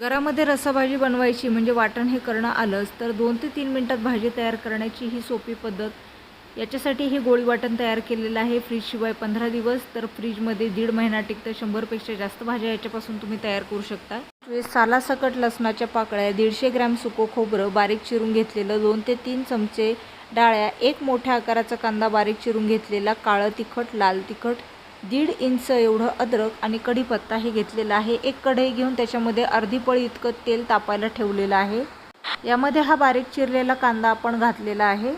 घरामध्ये रसाभाजी बनवायची म्हणजे वाटण हे करणं आलंच तर दोन ते तीन मिनटात भाजी तयार करण्याची ही सोपी पद्धत. याच्यासाठी हे गोळी वाटण तयार केलेलं आहे फ्रीजशिवाय पंधरा दिवस तर फ्रीजमध्ये दीड महिना टिकतं शंभरपेक्षा जास्त भाज्या याच्यापासून तुम्ही तयार करू शकता. सालासकट लसणाच्या पाकळ्या दीडशे ग्रॅम सुको खोबरं बारीक चिरून घेतलेलं दोन ते तीन चमचे डाळ्या एक मोठ्या आकाराचा कांदा बारीक चिरून घेतलेला काळं तिखट लाल तिखट दीड इंच एवढं अद्रक आणि कढीपत्ता हे घेतलेलं आहे. एक कढई घेऊन त्याच्यामध्ये अर्धी पळी इतकं तेल तापायला ठेवलेलं आहे. यामध्ये हा बारीक चिरलेला कांदा आपण घातलेला आहे.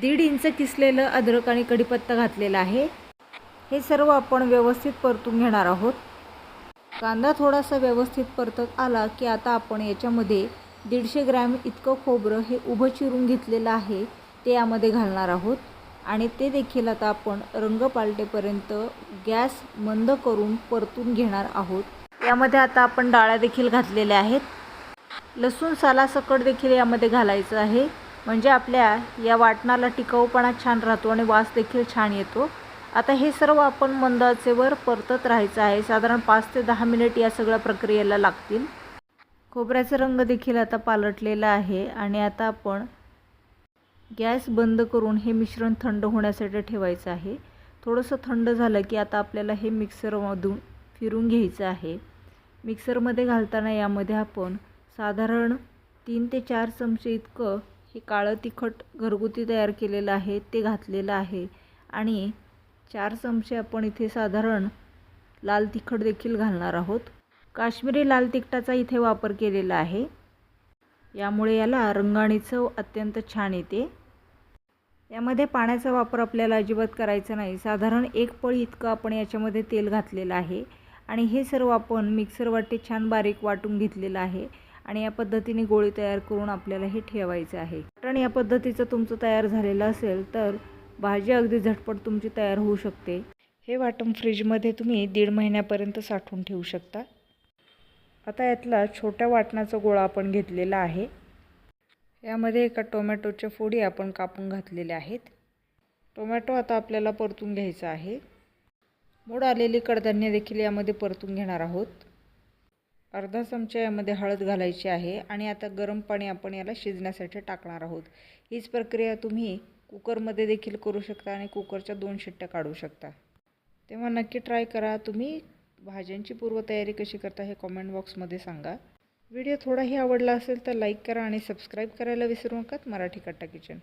दीड इंच किसलेलं अद्रक आणि कढीपत्ता घातलेला आहे. हे सर्व आपण व्यवस्थित परतून घेणार आहोत. कांदा थोडासा व्यवस्थित परतत आला की आता आपण याच्यामध्ये दीडशे ग्रॅम इतकं खोबरं हे उभं चिरून घेतलेलं आहे ते यामध्ये घालणार आहोत. आणि ते देखील आता आपण रंग पालटेपर्यंत गॅस मंद करून परतून घेणार आहोत. यामध्ये आता आपण डाळ्या देखील घातलेल्या आहेत. लसूण सालासकट देखील यामध्ये घालायचं आहे. म्हणजे आपल्या या वाटणाला टिकाऊपणा छान राहतो आणि वास देखील छान येतो. आता हे सर्व आपण मंदाचेवर परतत राहायचं आहे. साधारण पाच ते दहा मिनिट या सगळ्या प्रक्रियेला लागतील. खोबऱ्याचा रंग देखील आता पालटलेला आहे आणि आता आपण गॅस बंद करून हे मिश्रण थंड होण्यासाठी ठेवायचं आहे. थोडंसं थंड झालं की आता आपल्याला हे मिक्सरमधून फिरून घ्यायचं आहे. मिक्सरमध्ये घालताना यामध्ये आपण साधारण तीन ते चार चमचे इतकं हे काळं तिखट घरगुती तयार केलेलं आहे ते घातलेलं आहे. आणि चार चमचे आपण इथे साधारण लाल तिखट देखील घालणार आहोत. काश्मीरी लाल तिखटाचा इथे वापर केलेला आहे. यामुळे याला रंग आणि चव अत्यंत छान येते. यामध्ये पाण्याचा वापर आपल्याला अजिबात करायचा नाही. साधारण एक पळी इतकं आपण याच्यामध्ये तेल घातलेलं आहे. आणि हे सर्व आपण मिक्सर वाटी छान बारीक वाटून घेतलेलं आहे. आणि या पद्धतीने गोळी तयार करून आपल्याला हे ठेवायचं आहे. कारण या पद्धतीचं तुमचं तयार झालेलं असेल तर भाजी अगदी झटपट तुमची तयार होऊ शकते. हे वाटण फ्रीजमध्ये तुम्ही दीड महिन्यापर्यंत साठवून ठेवू शकता. आता यातला छोट्या वाटणाचा गोळा आपण घेतलेला आहे. यामध्ये एका टोमॅटोच्या फोडी आपण कापून घातलेल्या आहेत. टोमॅटो आता आपल्याला परतून घ्यायचा आहे. मोड आलेली कडधान्य देखील यामध्ये परतून घेणार आहोत. अर्धा चमचा यामध्ये हळद घालायची आहे आणि आता गरम पाणी आपण याला शिजण्यासाठी टाकणार आहोत. हीच प्रक्रिया तुम्ही कुकरमध्ये देखील करू शकता आणि कुकरच्या दोन शिट्ट्या काढू शकता. तेव्हा नक्की ट्राय करा. तुम्ही भाज्यांची पूर्वतयारी कशी करता हे कॉमेंट बॉक्समध्ये सांगा. व्हिडिओ थोडाही आवडला असेल तर लाईक करा आणि सबस्क्राईब करायला विसरू नका. मराठी कट्टा किचन.